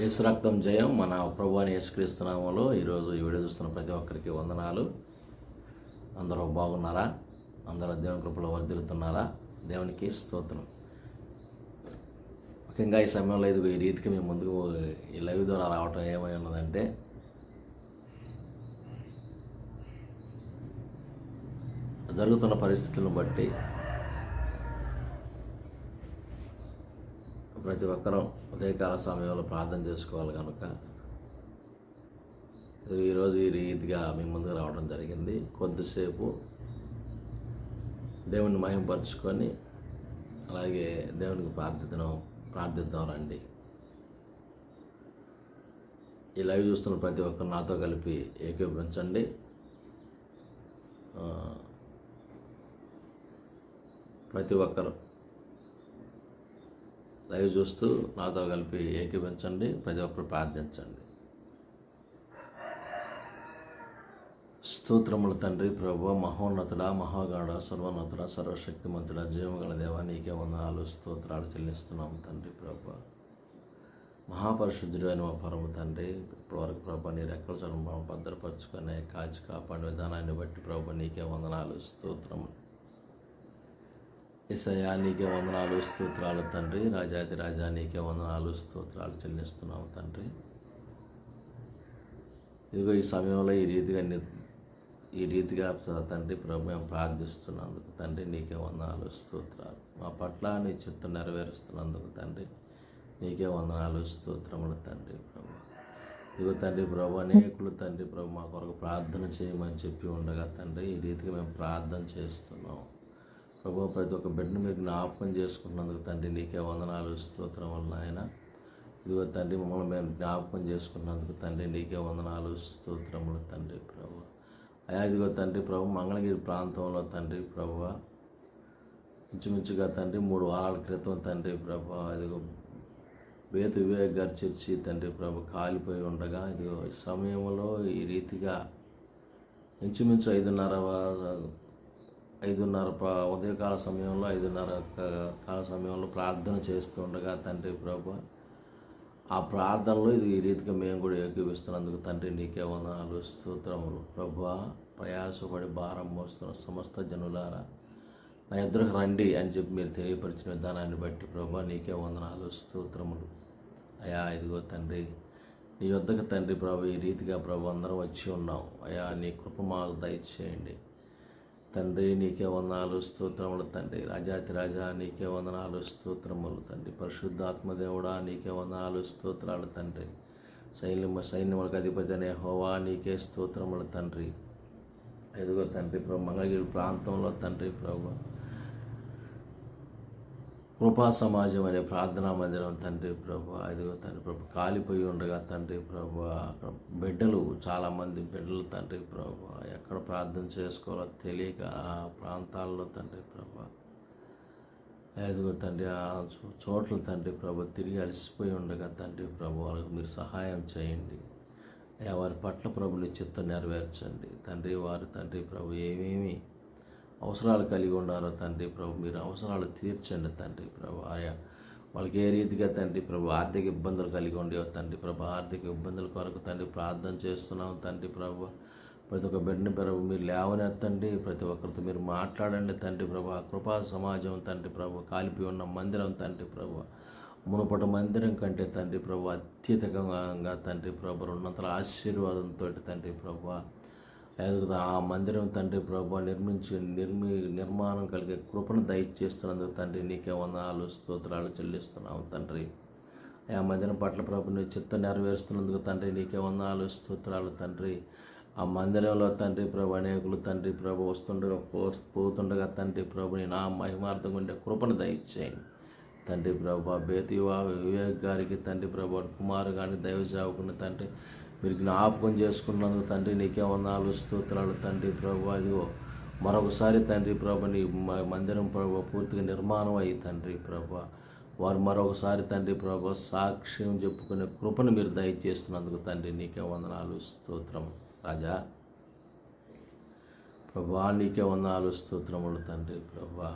యేసు రక్తం జయం మన ప్రభు అని యేసుక్రీస్తునామంలో ఈరోజు ఈ వీడియో చూస్తున్న ప్రతి ఒక్కరికి వందనాలు. అందరూ బాగున్నారా? అందరూ దేవుని కృపలో వర్ధిల్లుతున్నారా? దేవునికి స్తోత్రం. ముఖ్యంగా ఈ సమయంలో ఇది ఈ రీతికి మేము ముందుకు ఈ లైవ్ ద్వారా రావటం ఏమై ఉన్నదంటే జరుగుతున్న పరిస్థితులను బట్టి ప్రతి ఒక్కరూ ఉదయకాల సమయంలో ప్రార్థన చేసుకోవాలి కనుక. ఈరోజు ఈ రీతిగా మీ ముందుకు రావడం జరిగింది. కొద్దిసేపు దేవుణ్ణి మహింపరుచుకొని అలాగే దేవునికి ప్రార్థిద్దాం ప్రార్థిద్దాం రండి. ఈ లైవ్ చూస్తున్న ప్రతి ఒక్కరు నాతో కలిపి ఏకీభవించండి. ప్రతి ఒక్కరు లైవ్ చూస్తూ నాతో కలిపి ఏకీభించండి ప్రతి ఒక్కరు ప్రార్థించండి. స్తోత్రముల తండ్రి ప్రభు మహోన్నతుడ మహాగాడ సర్వోన్నతుడ సర్వశక్తిమంతుడ జీవగల దేవా నీకే వందనాలు స్తోత్రాలు చెల్లిస్తున్నాము తండ్రి ప్రభు. మహాపరిశుద్ధుడు అని మా పరమ తండ్రి ఇప్పటివరకు ప్రభు నీ రెక్కల చర్మ భద్రపరుచుకొని కాచి కాపాడు విధానాన్ని బట్టి ప్రభు నీకే వందనాలు స్తోత్రములు. ఇసయా నీకే వందనాలు స్తోత్రాలు తండ్రి. రాజాది రాజా నీకే వందనాలు స్తోత్రాలు చెల్లిస్తున్నాము తండ్రి. ఇదిగో ఈ సమయంలో ఈ రీతిగా ఈ రీతిగా తండ్రి ప్రభు మేము ప్రార్థిస్తున్నందుకు తండ్రి నీకే వందనాలు స్తోత్రాలు. మా పట్ల నీ చిత్తం నెరవేరుస్తున్నందుకు తండ్రి నీకే వందనాలు స్తోత్రములు తండ్రి ప్రభు. ఇదిగో తండ్రి ప్రభు అనేకులు తండ్రి ప్రభు మా కొరకు ప్రార్థన చేయమని చెప్పి ఉండగా తండ్రి ఈ రీతిగా మేము ప్రార్థన చేస్తున్నాం ప్రభు ప్రతి ఒక్క బిడ్డను మీరు జ్ఞాపకం చేసుకున్నందుకు తండ్రి నీకే వందనాలు స్తోత్రం వలన ఆయన ఇదిగో తండ్రి మమ్మల్ని మేము జ్ఞాపకం చేసుకున్నందుకు తండ్రి నీకే వందనాలు స్తోత్రములు తండ్రి ప్రభు. అయా ఇదిగో తండ్రి ప్రభు మంగళగిరి ప్రాంతంలో తండ్రి ప్రభు ఇంచుమించుగా తండ్రి మూడు వారాల క్రితం తండ్రి ప్రభు ఇదిగో వేద వివేక్ గారు చర్చి తండ్రి ప్రభు కాలిపోయి ఉండగా ఇదిగో ఈ సమయంలో ఈ రీతిగా ఇంచుమించు ఐదున్నర ఐదున్నర ఉదయకాల సమయంలో ఐదున్నర కాల సమయంలో ప్రార్థన చేస్తుండగా తండ్రి ప్రభు ఆ ప్రార్థనలో ఇది ఈ రీతిగా మేము కూడా ఏకీవిస్తున్నందుకు తండ్రి నీకే వందనాలు స్తోత్రములు. ప్రభు ప్రయాసపడి భారం మోస్తున్న సమస్త జనులారా నా ఎదురుకు రండి అని చెప్పి మీరు తెలియపరిచిన విధానాన్ని బట్టి ప్రభు నీకే వందనాలు స్తోత్రములు. అయా ఇదిగో తండ్రి నీ వద్దకు తండ్రి ప్రభు ఈ రీతిగా ప్రభు అందరం వచ్చి ఉన్నాం. అయా నీ కృప మాకు దయచేయండి. తండ్రి నీకే వందనాలు స్తోత్రములు తండ్రి. రాజాతి రాజా నీకే వందనాలు స్తోత్రములు తండ్రి. పరిశుద్ధాత్మదేవుడా నీకే వందనాలు స్తోత్రాలు తండ్రి. సైన్యము సైన్యములకు అధిపతి అనే హోవా నీకే స్తోత్రములు తండ్రి. ఎదుగో తండ్రి ప్రభు మంగళగిరి ప్రాంతంలో తండ్రి ప్రభు కృపా సమాజం అనే ప్రార్థనా మందిరం తండ్రి ప్రభు ఐదుగో తండ్రి ప్రభు కాలిపోయి ఉండగా తండ్రి ప్రభు అక్కడ బిడ్డలు చాలామంది బిడ్డలు తండ్రి ప్రభు ఎక్కడ ప్రార్థన చేసుకోవాలో తెలియక ఆ ప్రాంతాల్లో తండ్రి ప్రభు. ఐదుగో తండ్రి ఆ చోట్ల తండ్రి ప్రభు తిరిగి అలసిపోయి ఉండగా తండ్రి ప్రభు వాళ్ళకి మీరు సహాయం చేయండి. వారి పట్ల ప్రభుని చిత్తం నెరవేర్చండి. తండ్రి వారు తండ్రి ప్రభు ఏమేమి అవసరాలు కలిగి ఉన్నారో తండ్రి ప్రభు? మీరు అవసరాలు తీర్చండి తండ్రి ప్రభు. ఆయా వాళ్ళకి ఏ రీతిగా తండ్రి ప్రభు ఆర్థిక ఇబ్బందులు కలిగి ఉండేవో తండ్రి ప్రభు? ఆర్థిక ఇబ్బందుల కొరకు తండ్రి ప్రార్థన చేస్తున్నాం తండ్రి ప్రభు. ప్రతి ఒక్క బిడ్డని ప్రభు మీరు లేవనెత్తండి. ప్రతి ఒక్కరితో మీరు మాట్లాడండి తండ్రి ప్రభు. ఆ కృపా సమాజం తండ్రి ప్రభు కాలిపి ఉన్న మందిరం తండ్రి ప్రభు. మునుపటి మందిరం కంటే తండ్రి ప్రభు అత్యధికంగా తండ్రి ప్రభు ఉన్నంతల ఆశీర్వాదంతో తండ్రి ప్రభు. ఆ మందిరం తండ్రి ప్రభు నిర్మించి నిర్మి నిర్మాణం కలిగే కృపను దయచేస్తున్నందుకు తండ్రి నీకే వందనాలు స్తోత్రాలు చెల్లిస్తున్నాము తండ్రి. ఆ మందిరం పట్ల ప్రభు నీ చిత్త నెరవేరుస్తున్నందుకు తండ్రి నీకే వందనాలు స్తోత్రాలు తండ్రి. ఆ మందిరంలో తండ్రి ప్రభు అనేకులు తండ్రి ప్రభు వస్తుండగా పో పోతుండగా తండ్రి ప్రభుని నా మహిమార్థం ఉండే కృపను దయచేయండి తండ్రి ప్రభు బేతివా వివేక్ గారికి తండ్రి ప్రభు కుమారు గారిని దైవ సేవకుని తండ్రి మీరు జ్ఞాపకం చేసుకున్నందుకు తండ్రి నీకే వందనాలు స్తోత్రాలు తండ్రి ప్రభు. అదిగో మరొకసారి తండ్రి ప్రభు నీ మందిరం ప్రభు పూర్తిగా నిర్మాణం అయ్యి తండ్రి ప్రభు. వారు మరొకసారి తండ్రి ప్రభు సాక్ష్యం చెప్పుకునే కృపను మీరు దయచేస్తున్నందుకు తండ్రి నీకే వందనాలు స్తోత్రం. రాజా ప్రభా నీకే వందనాలు స్తోత్రములు తండ్రి ప్రభా.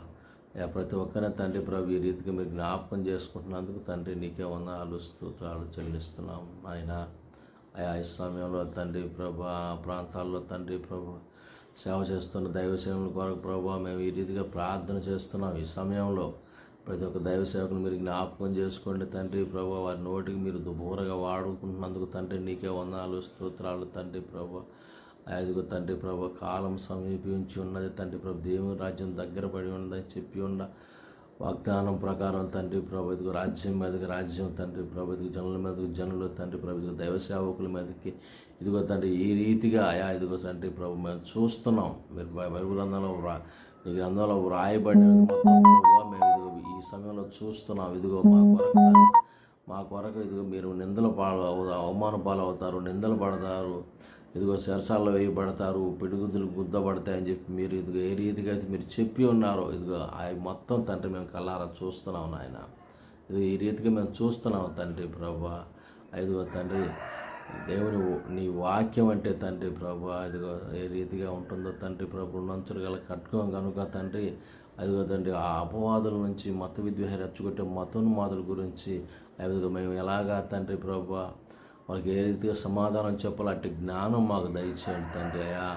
ప్రతి ఒక్కరిని తండ్రి ప్రభు ఈ రీతిగా మీరు జ్ఞాపకం చేసుకుంటున్నందుకు తండ్రి నీకే వందనాలు స్తోత్రాలు చెల్లిస్తున్నాం. ఆయన ఆయా ఈ సమయంలో తండ్రి ప్రభా ప్రాంతాల్లో తండ్రి ప్రభు సేవ చేస్తున్న దైవ సేవల కొరకు ప్రభు మేము ఈ రీతిగా ప్రార్థన చేస్తున్నాం. ఈ సమయంలో ప్రతి ఒక్క దైవ సేవకుని మీరు జ్ఞాపకం చేసుకోండి తండ్రి ప్రభు వారి నోటికి మీరు దుబూరగా వాడుకుంటున్నందుకు తండ్రి నీకే వందనాలు స్తోత్రాలు తండ్రి ప్రభు. ఐదుగు తండ్రి ప్రభు కాలం సమీపించి ఉన్నది తండ్రి ప్రభు దేవుని రాజ్యం దగ్గర పడి ఉన్నదని చెప్పి ఉన్న వాగ్దానం ప్రకారం తండ్రి ప్రభు ఇదిగో రాజ్యం మీదకి రాజ్యం తండ్రి ప్రభు ఇదిగో జనుల మీదకి జనులు తండ్రి ప్రభు ఇదిగో దైవ సేవకుల మీదకి. ఇదిగో తండ్రి ఈ రీతిగా ఆయా ఇదిగో తండ్రి ప్రభు మేము చూస్తున్నాం. మీరు బైబిల్ గ్రంథంలో వ్రా ఈ గ్రంథంలో వ్రాయబడిన మొత్తం మేము ఇదిగో ఈ సమయంలో చూస్తున్నాం. ఇదిగో మా కొరకు మా కొరకు ఇదిగో మీరు నిందల పాలు అవు- అవమాన పాలు అవుతారు నిందలు పడతారు. ఇదిగో సెరసాల్లో వేయబడతారు పిడుగుదులు గుద్దబడతాయని చెప్పి మీరు ఇదిగో ఏ రీతిగా అయితే మీరు చెప్పి ఉన్నారో ఇదిగో అవి మొత్తం తండ్రి మేము కల్లారా చూస్తున్నాం నాయన. ఇది ఈ రీతిగా మేము చూస్తున్నాం తండ్రి ప్రభా. ఇదిగో తండ్రి దేవుని నీ వాక్యం అంటే తండ్రి ప్రభు ఇదిగో ఏ రీతిగా ఉంటుందో తండ్రి ప్రభు నంచులు గల కట్టుకోం కనుక తండ్రి అదిగో తండ్రి ఆ అపవాదుల నుంచి మత విద్వేహ రెచ్చగొట్టే మతోన్మాదుల గురించి అదిగో మేము ఎలాగా తండ్రి ప్రభు వాళ్ళకి ఏ రీతిగా సమాధానం చెప్పాలో అట్టి జ్ఞానం మాకు దయచేయండి తండ్రి అయా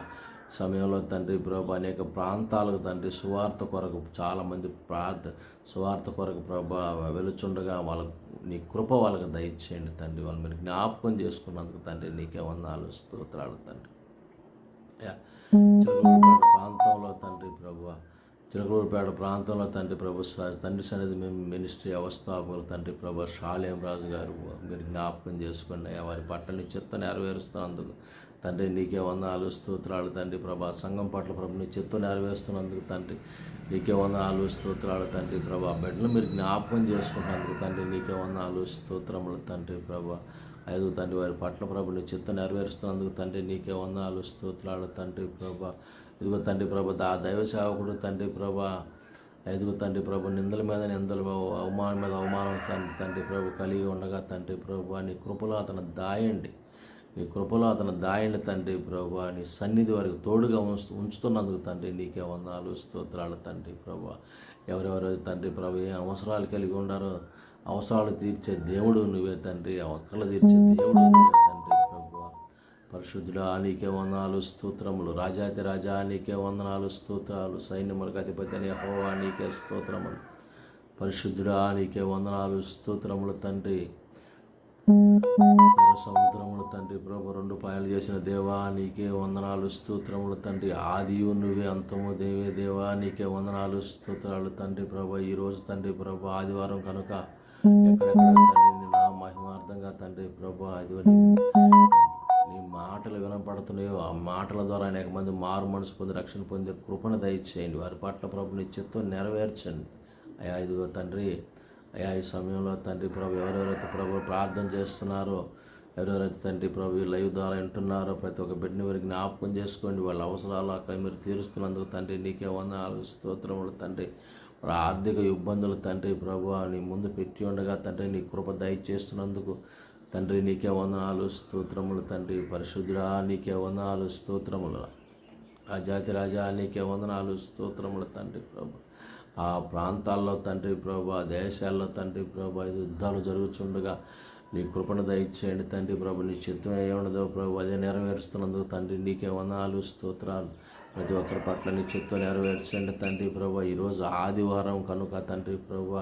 సమయంలో తండ్రి ప్రభు అనేక ప్రాంతాలకు తండ్రి సువార్త కొరకు చాలామంది ప్రార్థ సువార్త కొరకు ప్రభా వెలుచుండగా వాళ్ళకు నీ కృప వాళ్ళకి దయచేయండి తండ్రి. వాళ్ళు మీరు జ్ఞాపకం చేసుకున్నందుకు తండ్రి నీకే వందాలు స్తోత్రాలు తండ్రి. ప్రాంతంలో తండ్రి ప్రభు చిలకలూరుపేట ప్రాంతంలో తండ్రి ప్రభు తండ్రి సన్నిధి మేము మినిస్ట్రీ వ్యవస్థాపకులు తండ్రి ప్రభు షాలేం రాజు గారు మీరు జ్ఞాపకం చేసుకుని వారి పట్ల నీ చిత్త నెరవేరుస్తున్నందుకు. తండ్రి నీకే వందనాలు స్తోత్రాలు తండ్రి ప్రభా. సంఘం పట్ల ప్రభు నీ చిత్త నెరవేరుస్తున్నందుకు తండ్రి నీకే వందనాలు స్తోత్రాలు తండ్రి ప్రభా. బిడ్డలు మీరు జ్ఞాపకం చేసుకుంటున్నందుకు తండ్రి నీకే వందనాలు స్తోత్రములు తండ్రి ప్రభా. ఐదు తండ్రి వారి పట్ల ప్రభు నీ చిత్త నెరవేరుస్తున్నందుకు తండ్రి నీకే వందనాలు స్తోత్రాలు తండ్రి ప్రభా. ఇదిగో తండ్రి ప్రభ ఆ దైవ సేవకుడు తండ్రి ప్రభ. ఐదుగు తండ్రి ప్రభు నిందల మీద నిందల మీద అవమానం మీద అవమానం తండ్రి తండ్రి ప్రభు కలిగి ఉండగా తండ్రి ప్రభు నీ కృపలో అతను దాయండి. నీ కృపలో అతను దాయండి తండ్రి ప్రభు. నీ సన్నిధి వరకు తోడుగా ఉంచు ఉంచుతున్నందుకు తండ్రి నీకే వందాలు స్తోత్రాలు తండ్రి ప్రభు. ఎవరెవరు తండ్రి ప్రభు ఏ అవసరాలు కలిగి ఉండారో అవసరాలు తీర్చే దేవుడు నువ్వే తండ్రి ఒక్కలు తీర్చే దేవుడు నువ్వే తండ్రి పరిశుద్ధుడా నీకే వందనాలు స్తోత్రములు. రాజాతి రాజా నీకే వందనాలు స్తోత్రాలు. సైన్యములకు అధిపతి అని యెహోవా నీకే స్తోత్రములు. పరిశుద్ధుడా నీకే వందనాలు స్తోత్రములు తండ్రి. సముద్రములు తండ్రి ప్రభు రెండు పాయలు చేసిన దేవా నీకే వందనాలు స్తోత్రములు తండ్రి. ఆదియు నువ్వే అంతము దేవే దేవా నీకే వందనాలు స్తోత్రాలు తండ్రి ప్రభు. ఈరోజు తండ్రి ప్రభు ఆదివారం కనుక ఎక్కడెక్కడ తండ్రి నా మహిమార్థంగా తండ్రి ప్రభు ఆదివారం మాటలు వినపడుతున్నాయో ఆ మాటల ద్వారా అనేక మంది మారు మనసు పొంది రక్షణ పొందే కృపను దయచేయండి. వారి పట్ల ప్రభు నీ చిత్తం నెరవేర్చండి. అయా ఇదిగో తండ్రి అయా ఈ సమయంలో తండ్రి ప్రభు ఎవరెవరైతే ప్రభు ప్రార్థన చేస్తున్నారో ఎవరెవరైతే తండ్రి ప్రభు ఈ లైవ్ ద్వారా వింటున్నారో ప్రతి ఒక్క బిడ్డని వారికి జ్ఞాపకం చేసుకోండి. వాళ్ళ అవసరాలు అక్కడ మీరు తీరుస్తున్నందుకు తండ్రి నీకే వందనాలు స్తోత్రములు తండ్రి. ఆర్థిక ఇబ్బందులు తండ్రి ప్రభు నీ ముందు పెట్టి ఉండగా తండ్రి నీ కృప దయచేస్తున్నందుకు తండ్రి నీకే వందనాలు స్తోత్రములు తండ్రి. పరిశుద్ధుడా నీకే వందనాలు స్తోత్రములు. రాజాతి రాజా నీకే వందనాలు స్తోత్రములు తండ్రి ప్రభు. ఆ ప్రాంతాల్లో తండ్రి ప్రభు ఆ దేశాల్లో తండ్రి ప్రభు యుద్ధాలు జరుగుతుండగా నీ కృపణ దయచేయండి తండ్రి ప్రభు. నీ చిత్తం ఏ ఉండదో ప్రభు అదే నెరవేరుస్తున్నందుకు తండ్రి నీకే వందనాలు స్తోత్రాలు. ప్రతి ఒక్కరి పట్ల నీ చిత్తం నెరవేర్చండి తండ్రి ప్రభు. ఈరోజు ఆదివారం కనుక తండ్రి ప్రభు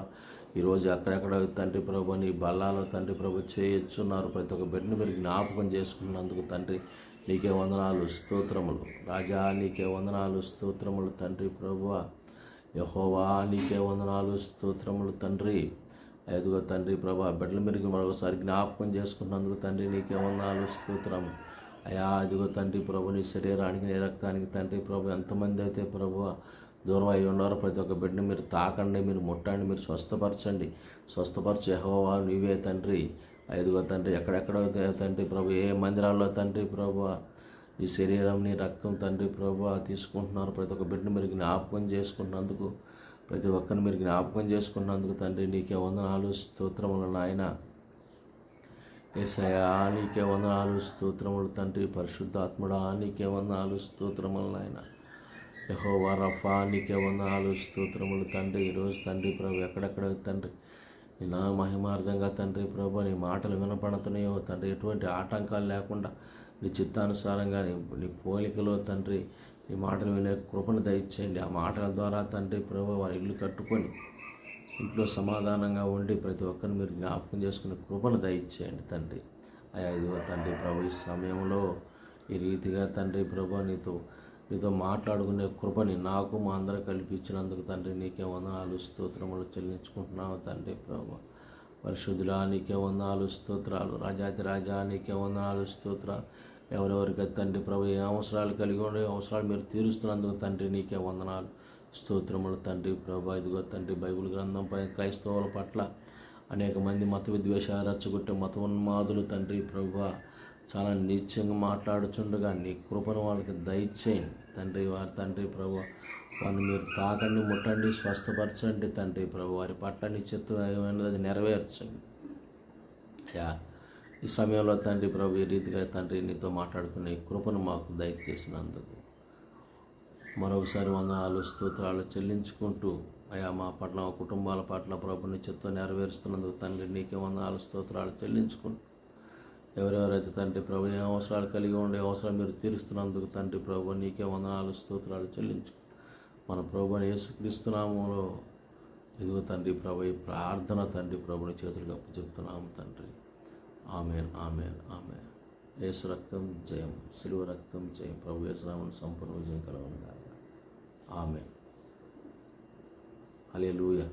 ఈరోజు అక్కడెక్కడ తండ్రి ప్రభు నీ బల్లాలో తండ్రి ప్రభు చేయొచ్చున్నారు ప్రతి ఒక్క బిడ్డను మీరు జ్ఞాపకం చేసుకున్నందుకు తండ్రి నీకే వందనాలు స్తోత్రములు. రాజా నీకే వందనాలు స్తోత్రములు తండ్రి ప్రభువ యహోవా నీకే వందనాలు స్తోత్రములు తండ్రి. ఎదుగో తండ్రి ప్రభా బిడ్డల మీరు మరొకసారి జ్ఞాపకం చేసుకున్నందుకు తండ్రి నీకే వందనాలు స్తోత్రం. అయా అదిగో తండ్రి ప్రభు నీ శరీరానికి నీ రక్తానికి తండ్రి ప్రభు ఎంతమంది అయితే ప్రభు దూరం అయి ఉన్నారు ప్రతి ఒక్క బిడ్డని మీరు తాకండి మీరు ముట్టండి మీరు స్వస్థపరచండి. స్వస్థపరచు యెహోవా నీవే తండ్రి. ఐదుగో తండ్రి ఎక్కడెక్కడ తండ్రి ప్రభు ఏ మందిరాల్లో తండ్రి ప్రభు ఈ శరీరం నీ రక్తం తండ్రి ప్రభు తీసుకుంటున్నారు. ప్రతి ఒక్క బిడ్డను మీరు జ్ఞాపకం చేసుకున్నందుకు ప్రతి ఒక్కరిని మీరు జ్ఞాపకం చేసుకున్నందుకు తండ్రి నీకే వందనాలు స్తోత్రములు నాయన. ఏసయా నీకే వందనాలు స్తోత్రములు తండ్రి పరిశుద్ధాత్ముడా నీకే వందనాలు స్తోత్రములు నాయన. యహోవా రఫా నీకే వందనాలు స్తోత్రములు. తండ్రి ఈరోజు తండ్రి ప్రభు ఎక్కడెక్కడ తండ్రి? ఇలా నా మహిమార్థంగా తండ్రి ప్రభు నీ మాటలు వినపడుతున్నాయో తండ్రి ఎటువంటి ఆటంకాలు లేకుండా నీ చిత్తానుసారంగా నీ నీ పోలికలో తండ్రి నీ మాటలు వినే కృపను దయచేయండి. ఆ మాటల ద్వారా తండ్రి ప్రభు వారి ఇల్లు కట్టుకొని ఇంట్లో సమాధానంగా ఉండి ప్రతి ఒక్కరిని మీరు జ్ఞాపకం చేసుకునే కృపను దయచేయండి తండ్రి. అయ్యా ఇదిగో తండ్రి ప్రభు ఈ సమయంలో ఈ రీతిగా తండ్రి ప్రభు నీతో నీతో మాట్లాడుకునే కృపని నాకు మా అందరూ కల్పించినందుకు తండ్రి నీకే వందనాలు స్తోత్రములు చెల్లించుకుంటున్నావు తండ్రి ప్రభు. పరిశుద్ధులా నీకే వందనాలు స్తోత్రాలు. రాజాతి రాజా నీకే వందనాలు స్తోత్రాలు. ఎవరెవరికి తండ్రి ప్రభు ఏ అవసరాలు కలిగి ఉండే అవసరాలు మీరు తీరుస్తున్నందుకు తండ్రి నీకే వందనాలు స్తోత్రములు తండ్రి ప్రభు. ఇదిగో తండ్రి బైబిల్ గ్రంథంపై క్రైస్తవుల పట్ల అనేక మంది మత విద్వేషాలు రచ్చగొట్టే మత ఉన్మాదులు తండ్రి ప్రభు. చాలా నీచంగా మాట్లాడుచుండగా నీ కృపను వాళ్ళకి దయచేయండి. తండ్రి వారి తండ్రి ప్రభు వారిని మీరు తాకండి ముట్టండి స్వస్థపరచండి. తండ్రి ప్రభు వారి పట్ల నీ చిత్తం అది నెరవేర్చండి. అయ్యా ఈ సమయంలో తండ్రి ప్రభు ఈ రీతిగా తండ్రి నీతో మాట్లాడుకునే కృపను మాకు దయచేసినందుకు మరొకసారి వందనాలు స్తోత్రాలు చెల్లించుకుంటూ అయా మా పట్ల మా కుటుంబాల పట్ల ప్రభుని చిత్తం నెరవేరుస్తున్నందుకు తండ్రి నీకే వందనాలు స్తోత్రాలు చెల్లించుకుంటూ ఎవరెవరైతే తండ్రి ప్రభు ఏ అవసరాలు కలిగి ఉండే అవసరం మీరు తీరుస్తున్నందుకు తండ్రి ప్రభు నీకే వందనాలు స్తోత్రాలు చెల్లించు మన ప్రభుని యేసుక్రీస్తునామంలో ఇదిగో తండ్రి ప్రభు ఈ ప్రార్థన తండ్రి ప్రభుని చేతులకు గప్ప చెప్తున్నాము తండ్రి. Amen amen amen. యేసు రక్తం జయం సిలువ రక్తం జయం. ప్రభు యేసునామని సంపూర్ణ విజయం కలవను ఆమె లూయా